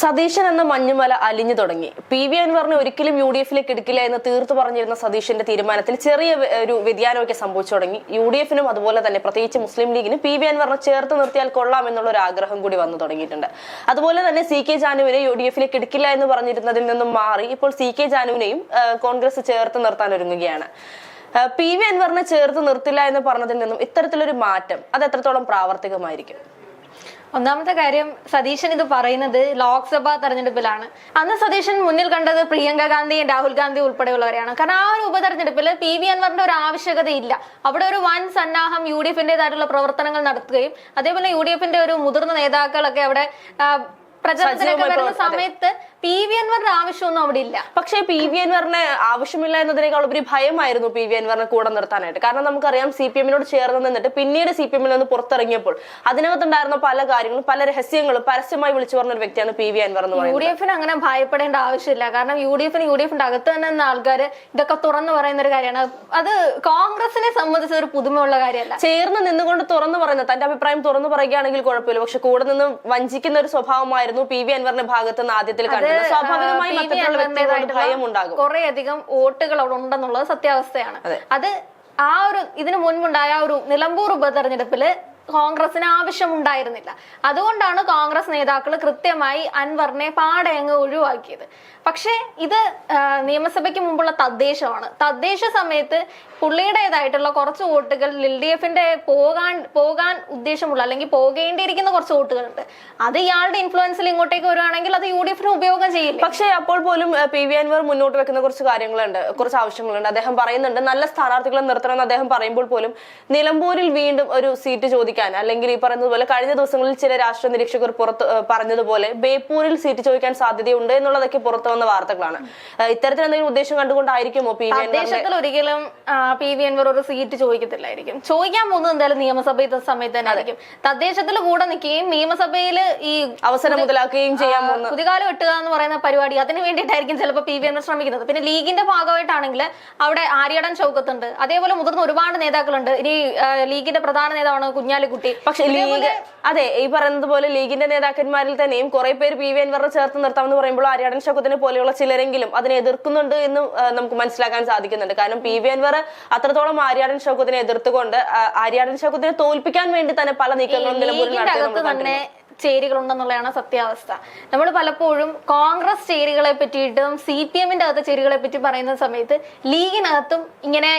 സതീശൻ എന്ന മഞ്ഞുമല അലിഞ്ഞു തുടങ്ങി. പി വി അൻവറിനെ ഒരിക്കലും യു ഡി എഫിലേക്ക് എടുക്കില്ല എന്ന് തീർത്തു പറഞ്ഞിരുന്ന സതീശന്റെ തീരുമാനത്തിൽ ചെറിയ ഒരു വ്യതിയാനമൊക്കെ സംഭവിച്ചു തുടങ്ങി. യു ഡി എഫിനും അതുപോലെ തന്നെ പ്രത്യേകിച്ച് മുസ്ലിം ലീഗിനും പി വി അൻവറിനെ ചേർത്ത് നിർത്തിയാൽ കൊള്ളാം എന്നുള്ള ഒരു ആഗ്രഹം കൂടി വന്നു തുടങ്ങിയിട്ടുണ്ട്. അതുപോലെ തന്നെ സി കെ ജാനുവിനെ യു ഡി എഫിലേക്ക് എടുക്കില്ല എന്ന് പറഞ്ഞിരുന്നതിൽ നിന്നും മാറി ഇപ്പോൾ സി കെ ജാനുവിനെയും കോൺഗ്രസ് ചേർത്ത് നിർത്താൻ ഒരുങ്ങുകയാണ്. പി വി അൻവറിനെ ചേർത്ത് നിർത്തില്ല എന്ന് പറഞ്ഞതിൽ നിന്നും ഇത്തരത്തിലൊരു മാറ്റം അത് എത്രത്തോളം പ്രാവർത്തികമായിരിക്കും? ഒന്നാമത്തെ കാര്യം സതീശൻ ഇത് പറയുന്നത് ലോക്സഭാ തെരഞ്ഞെടുപ്പിലാണ്. അന്ന് സതീശൻ മുന്നിൽ കണ്ടത് പ്രിയങ്ക ഗാന്ധിയും രാഹുൽ ഗാന്ധി ഉൾപ്പെടെയുള്ളവരെയാണ്. കാരണം ആ ഒരു ഉപതെരഞ്ഞെടുപ്പിൽ പി വി അൻവറിന്റെ ഒരു ആവശ്യകതയില്ല അവിടെ ഒരു വൻ സന്നാഹം യു ഡി എഫിന്റേതായിട്ടുള്ള പ്രവർത്തനങ്ങൾ നടത്തുകയും അതേപോലെ യു ഡി എഫിന്റെ ഒരു മുതിർന്ന നേതാക്കളൊക്കെ അവിടെ പ്രചരണത്തിനൊക്കെ വരുന്ന സമയത്ത് പി വി അൻവറിന്റെ ആവശ്യമൊന്നും അവിടെ ഇല്ല. പക്ഷേ പി വി അൻവറിന് ആവശ്യമില്ല എന്നതിനേക്കാൾ ഉപരി ഭയമായിരുന്നു പി വി അൻവറിനെ കൂടെ നിർത്താനായിട്ട്. കാരണം നമുക്കറിയാം സി പി എമ്മിനോട് ചേർന്ന് നിന്നിട്ട് പിന്നീട് സി പി എമ്മിൽ നിന്ന് പുറത്തിറങ്ങിയപ്പോൾ അതിനകത്തുണ്ടായിരുന്ന പല കാര്യങ്ങളും പല രഹസ്യങ്ങളും പരസ്യമായി വിളിച്ചു പറഞ്ഞ ഒരു വ്യക്തിയാണ് പി വി അൻവർ എന്ന് യു ഡി എഫിന് അങ്ങനെ ഭയപ്പെടേണ്ട ആവശ്യമില്ല. കാരണം യു ഡി എഫിന് യു ഡി എഫിന്റെ അകത്ത് തന്നെ നിന്ന ആൾക്കാർ ഇതൊക്കെ തുറന്നു പറയുന്ന ഒരു കാര്യമാണ്. അത് കോൺഗ്രസിനെ സംബന്ധിച്ച ഒരു പുതുമയുള്ള കാര്യമല്ല. ചേർന്ന് നിന്നുകൊണ്ട് തുറന്നു പറയുന്നത് തന്റെ അഭിപ്രായം തുറന്നു പറയുകയാണെങ്കിൽ കുഴപ്പമില്ല. പക്ഷെ കൂടെ നിന്ന് വഞ്ചിക്കുന്ന ഒരു സ്വഭാവമായിരുന്നു പി വി അൻവറിന്റെ ഭാഗത്ത് നിന്ന് ആദ്യത്തിൽ കണ്ടത് സ്വാഭാവികമായും പി വി മറ്റുള്ള വ്യക്തികളോട് ഭയം ഉണ്ടാകും കുറെ അധികം വോട്ടുകൾ അവിടെ ഉണ്ടെന്നുള്ളത് സത്യാവസ്ഥയാണ്. അത്. ആ ഒരു ഇതിനു മുൻപുണ്ടായ ആ ഒരു നിലമ്പൂർ ഉപതെരഞ്ഞെടുപ്പിൽ കോൺഗ്രസിന് ആവശ്യമുണ്ടായിരുന്നില്ല. അതുകൊണ്ടാണ് കോൺഗ്രസ് നേതാക്കൾ കൃത്യമായി അൻവറിനെ പാടെ അങ്ങ് ഒഴിവാക്കിയത്. പക്ഷേ ഇത് നിയമസഭയ്ക്ക് മുമ്പുള്ള തദ്ദേശമാണ്. തദ്ദേശ സമയത്ത് പുള്ളിയുടേതായിട്ടുള്ള കുറച്ച് വോട്ടുകൾ എൽ ഡി എഫിന്റെ പോകാൻ പോകാൻ ഉദ്ദേശമുള്ള അല്ലെങ്കിൽ പോകേണ്ടിയിരിക്കുന്ന കുറച്ച് വോട്ടുകളുണ്ട്. അത് ഇയാളുടെ ഇൻഫ്ലുവൻസിൽ ഇങ്ങോട്ടേക്ക് വരുവാണെങ്കിൽ അത് യു ഡി എഫിന് ഉപയോഗം ചെയ്യില്ല? പക്ഷേ അപ്പോൾ പോലും പി വി അൻവർ മുന്നോട്ട് വെക്കുന്ന കുറച്ച് കാര്യങ്ങളുണ്ട് കുറച്ച് ആവശ്യങ്ങളുണ്ട്. അദ്ദേഹം പറയുന്നുണ്ട് നല്ല സ്ഥാനാർത്ഥികളെ നിർത്തണമെന്ന് അദ്ദേഹം പറയുമ്പോൾ പോലും നിലമ്പൂരിൽ വീണ്ടും ഒരു സീറ്റ് ചോദിക്കാൻ അല്ലെങ്കിൽ ഈ പറയുന്നതുപോലെ കഴിഞ്ഞ ദിവസങ്ങളിൽ ചില രാഷ്ട്രീയ നിരീക്ഷകർ പുറത്ത് പറഞ്ഞതുപോലെ ബേപ്പൂരിൽ സീറ്റ് ചോദിക്കാൻ സാധ്യതയുണ്ട് എന്നുള്ളതൊക്കെ പുറത്തു വന്ന വാർത്തകളാണ്. ഇത്തരത്തിൽ എന്തെങ്കിലും ഉദ്ദേശം കണ്ടുകൊണ്ടായിരിക്കുമോ പി വി അൻവർ ഒരിക്കലും പി വി അൻവർ ഒരു സീറ്റ് ചോദിക്കത്തില്ലായിരിക്കും. ചോദിക്കാൻ പോകുന്നത് എന്തായാലും നിയമസഭയിൽ സമയത്ത് തന്നെ ആയിരിക്കും. തദ്ദേശത്തിൽ കൂടെ നിൽക്കുകയും നിയമസഭയിൽ ഈ അവസരം മുതലാക്കുകയും ചെയ്യാൻ പോകുന്ന കുതികാലം വെട്ടുക എന്ന് പറയുന്ന പരിപാടി അതിന് വേണ്ടിയിട്ടായിരിക്കും ചിലപ്പോൾ പി വി അൻവർ ശ്രമിക്കുന്നത്. പിന്നെ ലീഗിന്റെ ഭാഗമായിട്ടാണെങ്കിൽ അവിടെ ആര്യടൻ ചൗക്കത്തുണ്ട്. അതേപോലെ മുതിർന്ന ഒരുപാട് നേതാക്കളുണ്ട്. ഇനി ലീഗിന്റെ പ്രധാന നേതാവാണ് കുഞ്ഞാലിക്കുട്ടി. പക്ഷെ ലീഗ് അതെ ഈ പറയുന്നത് പോലെ ലീഗിന്റെ നേതാക്കന്മാരിൽ തന്നെയും കുറെ പേര് പി വി അൻവറിനെ ചേർത്ത് നിർത്താമെന്ന് പറയുമ്പോൾ ആര്യാടൻ ഷൗക്കത്തിനെ പോലെയുള്ള ചിലരെങ്കിലും അതിനെ എതിർക്കുന്നുണ്ട് എന്ന് നമുക്ക് മനസ്സിലാക്കാൻ സാധിക്കുന്നുണ്ട്. കാരണം പി വി അൻവർ അത്രത്തോളം ആര്യാടൻ ഷൗക്കത്തിനെ എതിർത്തുകൊണ്ട് ആര്യാടൻ ഷൗക്കത്തിനെ തോൽപ്പിക്കാൻ വേണ്ടി തന്നെ പല നീക്കങ്ങളും നിലമ്പൂരിൽ ചേരികളുണ്ടെന്നുള്ളതാണ് സത്യാവസ്ഥ. നമ്മൾ പലപ്പോഴും കോൺഗ്രസ് ചേരികളെ പറ്റിയിട്ടും സി പി എമ്മിന്റെ അകത്ത് ചേരികളെ പറ്റി പറയുന്ന സമയത്ത് ലീഗിനകത്തും ഇങ്ങനെ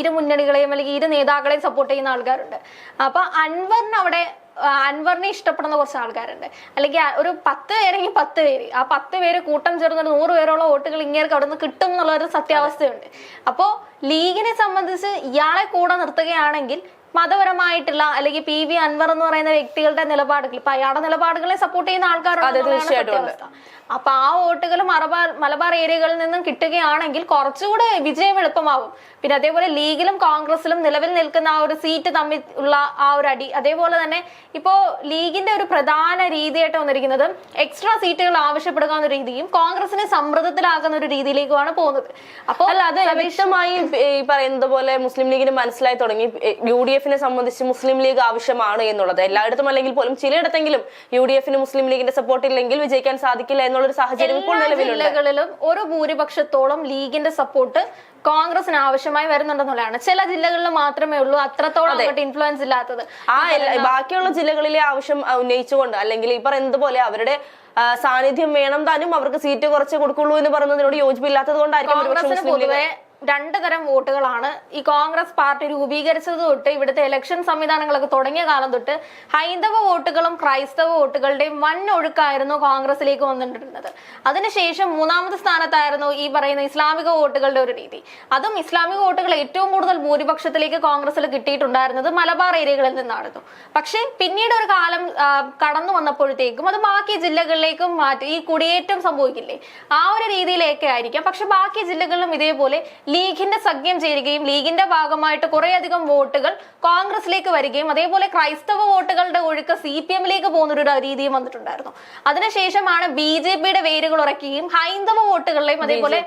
ഇരു മുന്നണികളെയും അല്ലെങ്കിൽ ഇരു നേതാക്കളെയും സപ്പോർട്ട് ചെയ്യുന്ന ആൾക്കാരുണ്ട്. അപ്പൊ അൻവറിന് അവിടെ അൻവറിനെ ഇഷ്ടപ്പെടുന്ന കുറച്ച് ആൾക്കാരുണ്ട്. അല്ലെങ്കിൽ ഒരു പത്ത് പേരെങ്കിൽ പത്ത് പേര്. ആ പത്ത് പേര് കൂട്ടം ചേർന്ന് ഒരു നൂറ് പേരോളം വോട്ടുകൾ ഇങ്ങനെ അവിടെ നിന്ന് കിട്ടും എന്നുള്ള ഒരു സത്യാവസ്ഥയുണ്ട്. അപ്പോ ലീഗിനെ സംബന്ധിച്ച് ഇയാളെ കൂടെ നിർത്തുകയാണെങ്കിൽ മതപരമായിട്ടുള്ള അല്ലെങ്കിൽ പി വി അൻവർ എന്ന് പറയുന്ന വ്യക്തികളുടെ നിലപാടുകൾ. ഇപ്പൊ അയാളുടെ നിലപാടുകളെ സപ്പോർട്ട് ചെയ്യുന്ന ആൾക്കാരുണ്ട് അപ്പൊ ആ വോട്ടുകൾ മലബാർ മലബാർ ഏരിയകളിൽ നിന്നും കിട്ടുകയാണെങ്കിൽ കുറച്ചുകൂടെ വിജയം എളുപ്പമാകും പിന്നെ അതേപോലെ ലീഗിലും കോൺഗ്രസിലും നിലവിൽ നിൽക്കുന്ന ആ ഒരു സീറ്റ് തമ്മിൽ ഉള്ള ആ ഒരു അടി. അതേപോലെ തന്നെ ഇപ്പോ ലീഗിന്റെ ഒരു പ്രധാന രീതിയായിട്ട് വന്നിരിക്കുന്നത് എക്സ്ട്രാ സീറ്റുകൾ ആവശ്യപ്പെടുക എന്ന രീതിയും കോൺഗ്രസിനെ സമ്മർദ്ദത്തിലാക്കുന്ന ഒരു രീതിയിലേക്കുമാണ് പോകുന്നത്. അപ്പോൾ അല്ല അത് വ്യക്തമായി ഈ പറയുന്നത് പോലെ മുസ്ലിം ലീഗിന് മനസ്സിലായി തുടങ്ങി. യു ഡി എഫിനെ സംബന്ധിച്ച് മുസ്ലിം ലീഗ് ആവശ്യമാണ് എന്നുള്ളത്. എല്ലായിടത്തും അല്ലെങ്കിൽ പോലും ചിലയിടത്തെങ്കിലും യു ഡി എഫിന് മുസ്ലിം ലീഗിന്റെ സപ്പോർട്ട് ഇല്ലെങ്കിൽ വിജയിക്കാൻ സാധിക്കില്ല എന്നുള്ളൊരു സാഹചര്യം ഇപ്പോൾ നിലവിലുണ്ട്. ജില്ലകളിലും ഒരു ഭൂരിപക്ഷത്തോളം ലീഗിന്റെ സപ്പോർട്ട് കോൺഗ്രസിന് ആവശ്യമായി വരുന്നുണ്ടെന്നുള്ളതാണ്. ചില ജില്ലകളിൽ മാത്രമേ ഉള്ളൂ. അത്രത്തോളം അങ്ങോട്ട് ഇൻഫ്ലുവൻസ് ഇല്ലാത്തത്. ആ ബാക്കിയുള്ള ജില്ലകളിലെ ആവശ്യം ഉന്നയിച്ചുകൊണ്ട് അല്ലെങ്കിൽ ഈ പറയുന്നത് പോലെ അവരുടെ സാന്നിധ്യം വേണം താനും അവർക്ക് സീറ്റ് കുറച്ച് കൊടുക്കുള്ളൂ എന്ന് പറയുന്നതിനോട് യോജിപ്പില്ലാത്തത് കൊണ്ടായിരിക്കും രണ്ട് തരം വോട്ടുകളാണ്. ഈ കോൺഗ്രസ് പാർട്ടി രൂപീകരിച്ചത് തൊട്ട് ഇവിടുത്തെ ഇലക്ഷൻ സംവിധാനങ്ങളൊക്കെ തുടങ്ങിയ കാലം തൊട്ട് ഹൈന്ദവ വോട്ടുകളും ക്രൈസ്തവ വോട്ടുകളുടെയും വൻ ഒഴുക്കായിരുന്നു കോൺഗ്രസിലേക്ക് വന്നിട്ടുള്ളത്. അതിനുശേഷം മൂന്നാമത് സ്ഥാനത്തായിരുന്നു ഈ പറയുന്ന ഇസ്ലാമിക വോട്ടുകളുടെ ഒരു രീതി. അതും ഇസ്ലാമിക വോട്ടുകൾ ഏറ്റവും കൂടുതൽ ഭൂരിപക്ഷത്തിലേക്ക് കോൺഗ്രസിൽ കിട്ടിയിട്ടുണ്ടായിരുന്നത് മലബാർ ഏരിയകളിൽ നിന്നായിരുന്നു. പക്ഷേ പിന്നീട് ഒരു കാലം കടന്നു വന്നപ്പോഴത്തേക്കും അത് ബാക്കി ജില്ലകളിലേക്കും മാറ്റി. ഈ കുടിയേറ്റം സംഭവിക്കില്ലേ? ആ ഒരു രീതിയിലേക്ക് ആയിരിക്കാം. പക്ഷെ ബാക്കി ജില്ലകളിലും ഇതേപോലെ ലീഗിന്റെ സഖ്യം ചേരുകയും ലീഗിന്റെ ഭാഗമായിട്ട് കുറേയധികം വോട്ടുകൾ കോൺഗ്രസിലേക്ക് വരികയും അതേപോലെ ക്രൈസ്തവ വോട്ടുകളുടെ ഒഴുക്ക് സി പി എമ്മിലേക്ക് പോകുന്ന ഒരു രീതിയും വന്നിട്ടുണ്ടായിരുന്നു. അതിനുശേഷമാണ് ബി ജെ പിയുടെ വേരുകൾ ഉറക്കുകയും ഹൈന്ദവ വോട്ടുകളുടെയും അതേപോലെ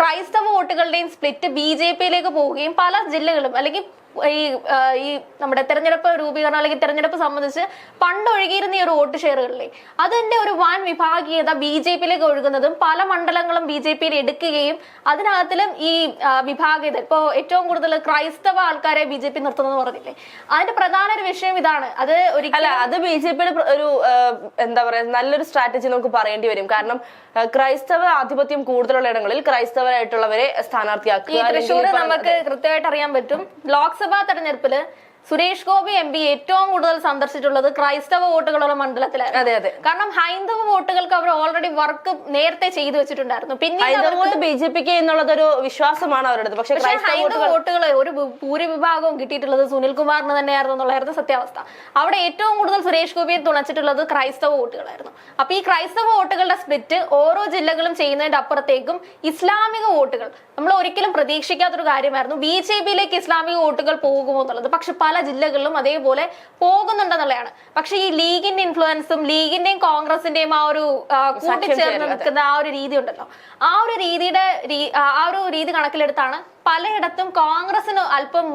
ക്രൈസ്തവ വോട്ടുകളുടെയും സ്പ്ലിറ്റ് ബി ജെ പിയിലേക്ക് പോവുകയും പല ജില്ലകളും അല്ലെങ്കിൽ ഈ ഈ നമ്മുടെ തെരഞ്ഞെടുപ്പ് രൂപീകരണം അല്ലെങ്കിൽ തെരഞ്ഞെടുപ്പ് സംബന്ധിച്ച് പണ്ട് ഒഴുകിയിരുന്ന ഈ ഒരു വോട്ട് ഷെയറുകളിലെ അതിന്റെ ഒരു വൻ വിഭാഗീയത ബി ജെ പിയിലേക്ക് ഒഴുകുന്നതും പല മണ്ഡലങ്ങളും ബി ജെ പിയിൽ എടുക്കുകയും അതിനകത്തിലും ഈ വിഭാഗീയത ഇപ്പോ ഏറ്റവും കൂടുതൽ ക്രൈസ്തവ ആൾക്കാരെ ബി ജെ പി നിർത്തുന്നത് പറഞ്ഞില്ലേ? അതിന്റെ പ്രധാന ഒരു വിഷയം ഇതാണ്. അത് ഒരിക്കലും അല്ല അത് ബി ജെ പിയുടെ ഒരു എന്താ പറയാ നല്ലൊരു സ്ട്രാറ്റജി നമുക്ക് പറയേണ്ടി വരും. കാരണം ക്രൈസ്തവ ആധിപത്യം കൂടുതലുള്ള ഇടങ്ങളിൽ ക്രൈസ്തവരായിട്ടുള്ളവരെ സ്ഥാനാർത്ഥിയാക്കുക തൃശ്ശൂർ നമുക്ക് കൃത്യമായിട്ട് അറിയാൻ പറ്റും. ലോക്സഭാ തെരഞ്ഞെടുപ്പിൽ സുരേഷ് ഗോപി എം പി ഏറ്റവും കൂടുതൽ സന്ദർശിച്ചിട്ടുള്ളത് ക്രൈസ്തവ വോട്ടുകളുള്ള മണ്ഡലത്തിലായിരുന്നു. അതെ അതെ. കാരണം ഹൈന്ദവ വോട്ടുകൾക്ക് അവർ ഓൾറെഡി വർക്ക് നേരത്തെ ചെയ്തു വെച്ചിട്ടുണ്ടായിരുന്നു. പിന്നെ ബി ജെ പിക്ക് എന്നുള്ളതൊരു വിശ്വാസമാണ് അവരുടെ പക്ഷെ ഹൈന്ദവ വോട്ടുകൾ ഒരു ഭൂരിവിഭാഗവും കിട്ടിയിട്ടുള്ളത് സുനിൽ കുമാറിന് തന്നെയായിരുന്നു എന്നുള്ളതായിരുന്നു സത്യാവസ്ഥ. അവിടെ ഏറ്റവും കൂടുതൽ സുരേഷ് ഗോപിയെ തുണച്ചിട്ടുള്ളത് ക്രൈസ്തവ വോട്ടുകളായിരുന്നു. അപ്പൊ ഈ ക്രൈസ്തവ വോട്ടുകളുടെ സ്പ്ലിറ്റ് ഓരോ ജില്ലകളും ചെയ്യുന്നതിന്റെ അപ്പുറത്തേക്കും ഇസ്ലാമിക വോട്ടുകൾ. നമ്മൾ ഒരിക്കലും പ്രതീക്ഷിക്കാത്തൊരു കാര്യമായിരുന്നു. ബി ജെ പിയിലേക്ക് ഇസ്ലാമിക വോട്ടുകൾ പോകുമോ എന്നുള്ളത്. പക്ഷെ പല ജില്ലകളിലും അതേപോലെ പോകുന്നുണ്ടെന്നുള്ളതാണ്. പക്ഷേ ഈ ലീഗിന്റെ ഇൻഫ്ലുവൻസും ലീഗിന്റെയും കോൺഗ്രസിന്റെയും ആ ഒരു കൂട്ടിച്ചേർന്ന് നിൽക്കുന്ന ആ ഒരു രീതി ഉണ്ടല്ലോ. ആ ഒരു രീതിയുടെ ആ ഒരു രീതി കണക്കിലെടുത്താണ് പലയിടത്തും കോൺഗ്രസിന് അല്പം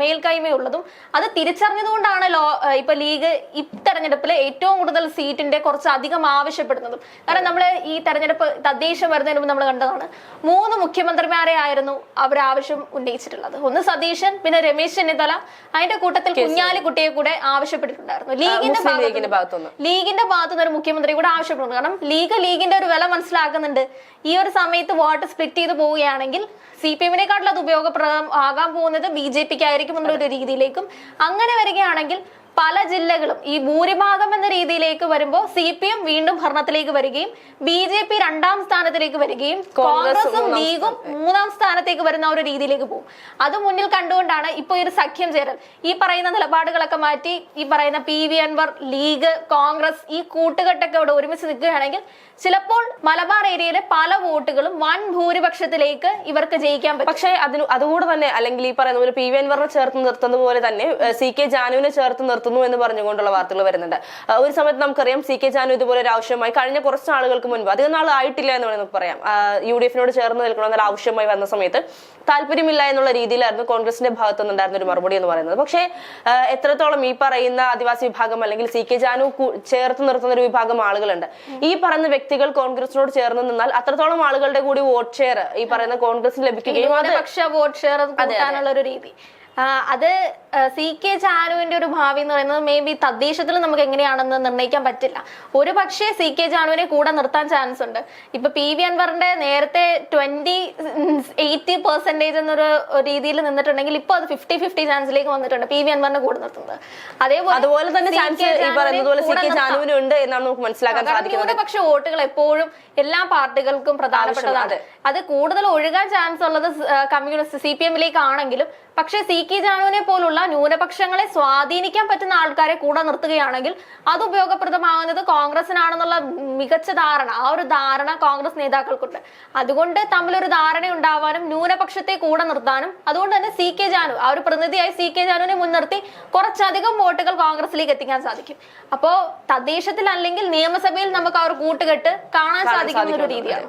മേൽക്കൈമയുള്ളതും അത് തിരിച്ചറിഞ്ഞതുകൊണ്ടാണ് ലോ ഇപ്പൊ ലീഗ് ഈ തെരഞ്ഞെടുപ്പിൽ ഏറ്റവും കൂടുതൽ സീറ്റിന്റെ കുറച്ച് അധികം ആവശ്യപ്പെടുന്നതും. കാരണം നമ്മൾ ഈ തെരഞ്ഞെടുപ്പ് തദ്ദേശം വരുന്നതിന് മുമ്പ് നമ്മൾ കണ്ടതാണ്. മൂന്ന് മുഖ്യമന്ത്രിമാരെ ആയിരുന്നു അവർ ആവശ്യം ഉന്നയിച്ചിട്ടുള്ളത്. ഒന്ന് സതീശൻ പിന്നെ രമേശ് ചെന്നിത്തല. അതിന്റെ കൂട്ടത്തിൽ കുഞ്ഞാലിക്കുട്ടിയെ കൂടെ ആവശ്യപ്പെട്ടിട്ടുണ്ടായിരുന്നു. ലീഗിന്റെ മുസ്ലിം ഭാഗത്ത് ലീഗിന്റെ ഭാഗത്തുനിന്ന്. നിന്ന് ഒരു മുഖ്യമന്ത്രി കൂടെ ആവശ്യപ്പെടുന്നു. കാരണം ലീഗ് ലീഗിന്റെ ഒരു വില മനസ്സിലാക്കുന്നുണ്ട്. ഈ ഒരു സമയത്ത് വോട്ട് സ്പ്ലിറ്റ് ചെയ്ത് പോവുകയാണെങ്കിൽ സി പി എമ്മിനെക്കാട്ടിൽ അത് ഉപയോഗപ്രദം ആകാൻ പോകുന്നത് ബി ജെ പിക്ക് ആയിരിക്കും എന്നുള്ള ഒരു രീതിയിലേക്കും. അങ്ങനെ വരികയാണെങ്കിൽ പല ജില്ലകളും ഈ ഭൂരിഭാഗം എന്ന രീതിയിലേക്ക് വരുമ്പോൾ സി പി എം വീണ്ടും ഭരണത്തിലേക്ക് വരികയും ബി ജെ പി രണ്ടാം സ്ഥാനത്തിലേക്ക് വരികയും കോൺഗ്രസും ലീഗും മൂന്നാം സ്ഥാനത്തേക്ക് വരുന്ന ഒരു രീതിയിലേക്ക് പോകും. അത് മുന്നിൽ കണ്ടുകൊണ്ടാണ് ഇപ്പൊ ഒരു സഖ്യം ചേരൽ. ഈ പറയുന്ന നിലപാടുകളൊക്കെ മാറ്റി ഈ പറയുന്ന പി വി അൻവർ ലീഗ് കോൺഗ്രസ് ഈ കൂട്ടുകെട്ടൊക്കെ ഇവിടെ ഒരുമിച്ച് നിൽക്കുകയാണെങ്കിൽ ചിലപ്പോൾ മലബാർ ഏരിയയിലെ പല വോട്ടുകളും വൻ ഭൂരിപക്ഷത്തിലേക്ക് ഇവർക്ക് ജയിക്കാൻ പറ്റും. പക്ഷേ അതിന് അതുകൂടെ തന്നെ അല്ലെങ്കിൽ ഈ പറയുന്ന പി വി അൻവറിനെ ചേർത്ത് നിർത്തുന്നത് പോലെ തന്നെ സി കെ ജാനുവിനെ ചേർത്ത് നിർത്തുന്നു എന്ന് പറഞ്ഞുകൊണ്ടുള്ള വാർത്തകൾ വരുന്നുണ്ട്. ഒരു സമയത്ത് നമുക്കറിയാം സി കെ ജാനു ഇതുപോലെ ഒരു ആവശ്യമായി കഴിഞ്ഞ കുറച്ച് നാളുകൾക്ക് മുൻപ് അധികം നാൾ ആയിട്ടില്ല എന്ന് വേണമെങ്കിൽ നമുക്ക് പറയാം. യു ഡി എഫിനോട് ചേർന്ന് നിൽക്കണമെന്നൊരു ആവശ്യമായി വന്ന സമയത്ത് താല്പര്യമില്ല എന്നുള്ള രീതിയിലായിരുന്നു കോൺഗ്രസിന്റെ ഭാഗത്തു നിന്നുണ്ടായിരുന്ന ഒരു മറുപടി എന്ന് പറയുന്നത്. പക്ഷേ എത്രത്തോളം ഈ പറയുന്ന ആദിവാസി വിഭാഗം അല്ലെങ്കിൽ സി കെ ജാനു ചേർത്ത് നിർത്തുന്ന ഒരു വിഭാഗം ആളുകളുണ്ട്. ഈ പറയുന്ന വ്യക്തികൾ കോൺഗ്രസിനോട് ചേർന്ന് നിന്നാൽ അത്രത്തോളം ആളുകളുടെ കൂടി വോട്ട് ഷെയർ ഈ പറയുന്ന കോൺഗ്രസിന് ലഭിക്കുകയും അത് ന്യൂനപക്ഷ വോട്ട് ഷെയർ കൂട്ടാനുള്ള ഒരു രീതി. അത് സി കെ ജാനുവിന്റെ ഒരു ഭാവി എന്ന് പറയുന്നത് മേ ബി തദ്ദേശത്തിൽ നമുക്ക് എങ്ങനെയാണെന്ന് നിർണയിക്കാൻ പറ്റില്ല. ഒരു പക്ഷേ സി കെ ജാനുവിനെ കൂടെ നിർത്താൻ ചാൻസ് ഉണ്ട്. ഇപ്പൊ പി വി അൻവറിന്റെ നേരത്തെ ട്വന്റി എയ്റ്റി പെർസെന്റേജ് എന്നൊരു രീതിയിൽ നിന്നിട്ടുണ്ടെങ്കിൽ ഇപ്പൊ അത് ഫിഫ്റ്റി ഫിഫ്റ്റി ചാൻസിലേക്ക് വന്നിട്ടുണ്ട് പി വി അൻവറിനെ കൂടെ നിർത്തുന്നത്. അതേപോലെ അതുപോലെ തന്നെ ചാൻസ് ഈ സി കെ ഉണ്ട് എന്നാണ് നമുക്ക് മനസ്സിലാക്കാൻ സാധിക്കുന്നത്. പക്ഷെ വോട്ടുകൾ എപ്പോഴും എല്ലാ പാർട്ടികൾക്കും പ്രധാനപ്പെട്ടതാണ്. അത്. കൂടുതൽ ഒഴുകാൻ ചാൻസ് ഉള്ളത് കമ്മ്യൂണിസ്റ്റ് സി പി എമ്മിലേക്ക് ആണെങ്കിലും പക്ഷേ സി കെ ജാനുവിനെ പോലുള്ള ന്യൂനപക്ഷങ്ങളെ സ്വാധീനിക്കാൻ പറ്റുന്ന ആൾക്കാരെ കൂടെ നിർത്തുകയാണെങ്കിൽ അത് ഉപയോഗപ്രദമാകുന്നത് കോൺഗ്രസിനാണെന്നുള്ള മികച്ച ധാരണ ആ ഒരു ധാരണ കോൺഗ്രസ് നേതാക്കൾക്കുണ്ട്. അതുകൊണ്ട് തമ്മിലൊരു ധാരണ ഉണ്ടാവാനും ന്യൂനപക്ഷത്തെ കൂടെ നിർത്താനും അതുകൊണ്ട് തന്നെ സി കെ ജാനു ആ ഒരു പ്രതിനിധിയായി സി കെ ജാനുവിനെ മുൻനിർത്തി കുറച്ചധികം വോട്ടുകൾ കോൺഗ്രസിലേക്ക് എത്തിക്കാൻ സാധിക്കും. അപ്പോ തദ്ദേശത്തിൽ അല്ലെങ്കിൽ നിയമസഭയിൽ നമുക്ക് ആ ഒരു കൂട്ടുകെട്ട് കാണാൻ സാധിക്കുന്ന ഒരു രീതിയാണ്.